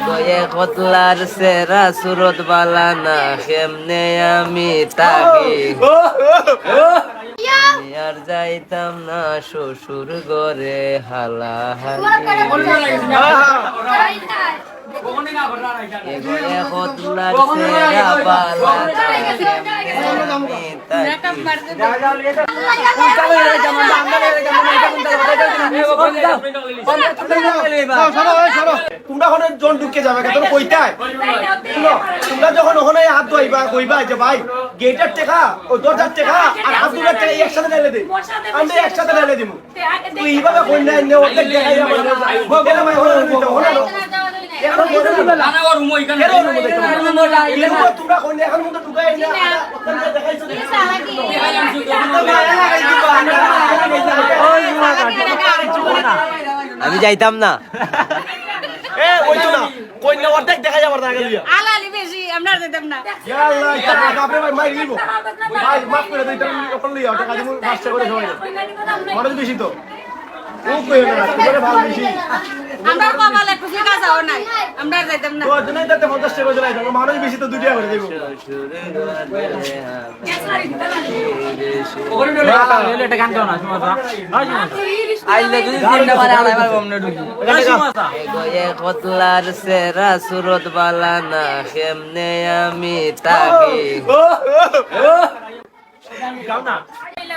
এগোয়ে কতলার সেরা সুরত বালা না কেমনে আমি তাকি? আর যাইতাম না শ্বশুর ঘরে হালা এগোয়ে কতলার সেরা বালা না কেমনে আমি তাকি তোমরা ওখানে জন ঢুকে যাবে কেন? কইতাই। শুনো তোমরা যখন ওখানে হাত ধোয়াইবা কইবা যে ভাই গেটের টেকা ও দরজার টেকা আর হাত দুটার টেকা একসাথে ঢেলে দে। আমি একসাথে ঢেলে দিব তুই এইভাবে কই না এনে অর্ধেক দেখাই আমি যাইতাম না। এ ওই তো না কই না অর্ধেক দেখা যাবার আগে দিয়া। আলালি বেশি আমরা না। ইয়া আল্লাহ এটা আপনি ভাই মাই দিব ভাই মাফ করে দিই ওখানে লিয়া টাকা দিব পাঁচটা করে সবাই খরচ বেশি তো। আমরা কপালে খুশি কাজাও নাই আমরা যেতাম না তো জন্য তাতে 50 টাকা করে দিলাম মানুষ বেশি তো দুটিয়া করে দিব আইলে যদি তিনটা পারে আড়াইবার কমনে ঢুকি এগোয়ে কতলার সেরা সুরত বালা না কেমনে আমি তাকি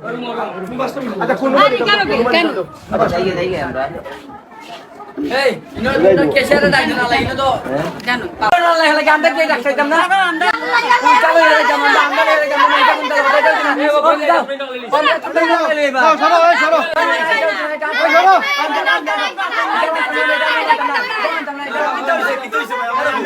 যাব গা আর মানি না আমরা রাখতে না যাইম আমরা আর থাকতাম না আচ্ছা কোন আরে কেন কেন যাইগে যাইগে আমরা কেন সরো এই সরো এই সরো মানে ওইটা কেটে মানে কই না এখন লাগুনি এই জালা গিল দিলে বাঁচো মানি না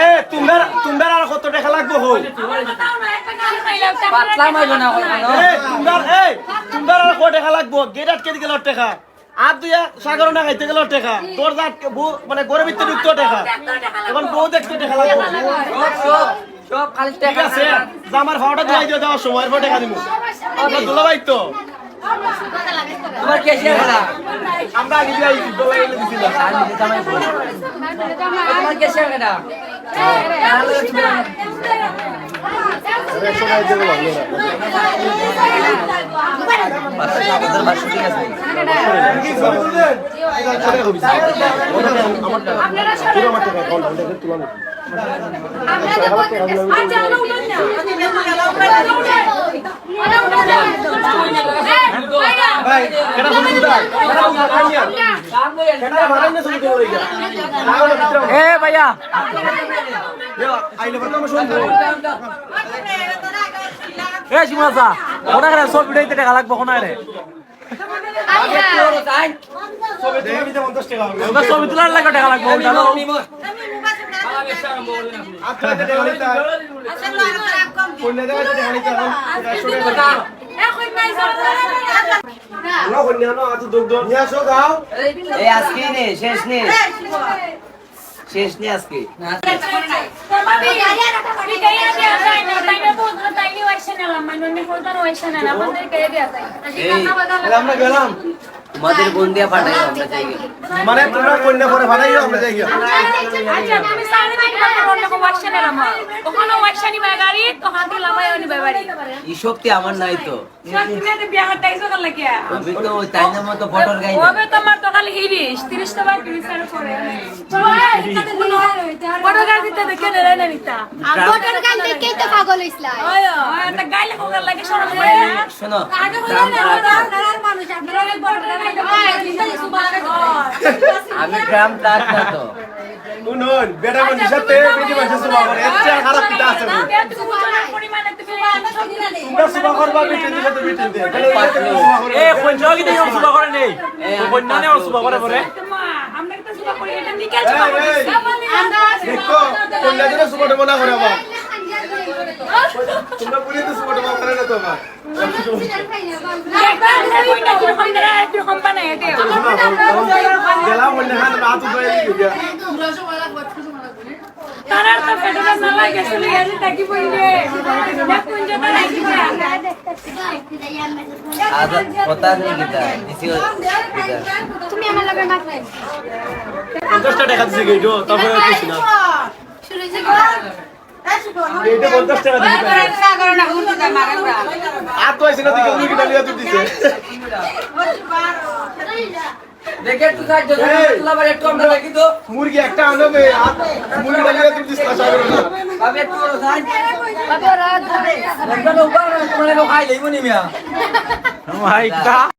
এ তোমরা তোমরা আর কত টাকা লাগবে হই পাতলা মাইলো না এ তোমরা এই তোমরা আর কত টাকা লাগবে? গেট আটকে দিকে লট টাকা। আর সাগর না খাইতে গেল টাকা। তোর মানে গরে ভিতরে ঢুকতো টাকা। এখন বউ দেখতে টাকা লাগবে। ঠিক আছে আমার ভাড়াটা দিয়ে দিও দেওয়ার সময় এরপর টাকা দিব আমরা তো আগে দিয়ে আইছি দুলাভাই এনে দিছিলাম কি আপনারা আমার টাকা অ্যাকাউন্ট আমাদের তুলানো ভাই কেডা এ ভাইয়া। এ শিমাসা ওটা সব ভিডিওতে টাকা লাগবে কোন রে ছবি দেখে নিতে 50 টাকা হবে ওটা ছবি তোলার আচ্ছা নে শেষ নে। শেষ নেই আজকে। আমরা গেলাম। তোমাদের বোন পাঠাই আমরা যাই মানে তোমরা কন্যা পরে পাঠাই আমরা যাই গিয়া আচ্ছা তুমি সাড়ে তিন ঘণ্টা অন্য কোনো ওয়াকশন এলাম ওখানে ওয়াকশানি গাড়ি? বাবারি এই শক্তি আমার নাই তো। সত্যি মেয়েতে বিয়া করতে আইছো কাল লাগিয়া? আমি তো ওই টাইমের মতো বটর গাই ওবে তোমার তো খালি হিরিস 30 টাকা কিলো সার করে বড় গাড়ি দিতে দেখে নেরে না নিতা। বটর গাল দেখেই তো পাগল হইছিলা ওই ওই তা গাইলে কোকার লাগে শরম করে না। শোনো আগে গ্রাম নারার মানুষ আপনারা বড় গাড়ি আমি গ্রাম তার না তো। শুনুন বেটা মানুষের সাথে বেটি মানুষের সুবা করে এর চেয়ে খারাপ কিটা আছে? তোমরা সুবা করবা বেটির সাথে বেটির দিয়ে। সুবা? এ কি দিয়ে সুবা করে নেই। কন্যা নেই ওর সুবা করে পরে। আমরা সুবা করি এটা নিকাল এই, এই, দেখো কন্যা যেন সুবা দেবো না করে আবার। তোমরা পুরি তো সুবা দেবো না তো আবার গেলা হাত রাত ধরে দিও তারার তো ফেটে না লাগে চলে তাকি পড়বে দেখুন তারা কি আজ কথা নেই গীতা দিছি তুমি আমার লগে মাত নাই পঞ্চাশটা টাকা দিছে গেইটো তারপরে কিছু না। শুরু মুরগি একটু আনবে মুরগি ডালিয়া তুই দিছ না সাগর না। ভাবে একটু সাহায্য বাবা রাত ধরে একদম উপর তোমরা খাই লইব নি মিয়া। মাইকটা